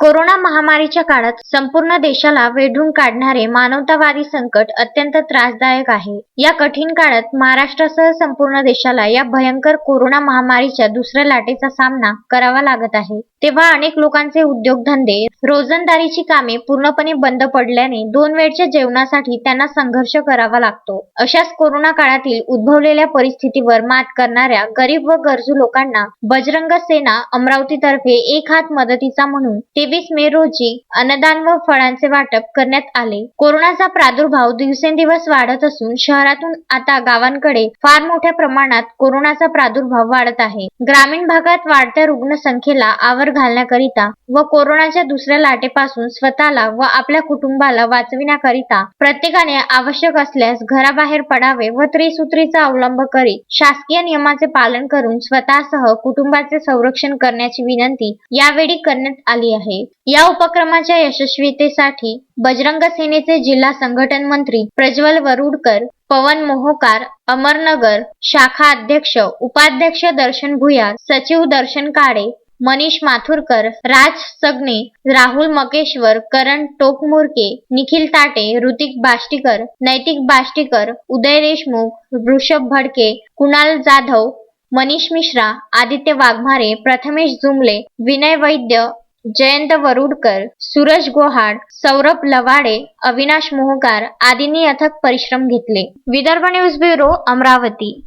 Corona महामारीच्या काळात संपूर्ण देशाला वेढून काढणारे मानवतावादी संकट अत्यंत त्रासदायक आहे. या कठीण काळात महाराष्ट्रासह संपूर्ण देशाला या भयंकर कोरोना महामारीच्या दुसऱ्या लाटेचा सामना करावा लागत आहे. तेव्हा अनेक लोकांचे उद्योगधंदे रोजंदारीची कामे पूर्णपणे बंद पडल्याने दोन वेळच्या जेवणासाठी त्यांना संघर्ष करावा लागतो. अशाच कोरोना काळातील उद्भवलेल्या परिस्थितीवर मात करणाऱ्या गरीब व गरजू लोकांना बजरंग सेना अमरावतीतर्फे एक हात मदतीचा म्हणून तेवीस मे रोजी अन्नदान व फळांचे वाटप करण्यात आले. कोरोनाचा प्रादुर्भाव दिवसेंदिवस वाढत असून शहरातून आता गावांकडे फार मोठ्या प्रमाणात कोरोनाचा प्रादुर्भाव वाढत आहे. ग्रामीण भागात वाढत्या रुग्णसंख्येला आवर घालण्याकरिता व कोरोनाच्या दुसऱ्या लाटेपासून स्वतःला व आपल्या कुटुंबाला वाचविण्याकरिता प्रत्येकाने आवश्यक असल्यास घराबाहेर पडावे व त्रिसूत्रीचा अवलंब करीत शासकीय नियमाचे पालन करून स्वतःसह कुटुंबाचे संरक्षण करण्याची विनंती यावेळी करण्यात आली आहे. आहे या उपक्रमाच्या यशस्वीतेसाठी बजरंग सेनेचे जिल्हा संघटन मंत्री प्रज्वल वरुडकर पवन मोहोकार अमरनगर शाखा अध्यक्ष उपाध्यक्ष दर्शन भुयार सचिव दर्शन काळे मनीष माथुरकर राज सगणे राहुल मकेश्वर करण टोकमुरके निखिल ताटे ऋतिक बाष्टीकर नैतिक बाष्टीकर उदय देशमुख वृषभ भडके कुणाल जाधव मनीष मिश्रा आदित्य वाघमारे प्रथमेश जुमले विनय वैद्य जयंत वरुडकर सूरज गोहाड सौरभ लवाडे अविनाश मोहकार आदींनी अथक परिश्रम घेतले. Vidarbha news bureau Amravati.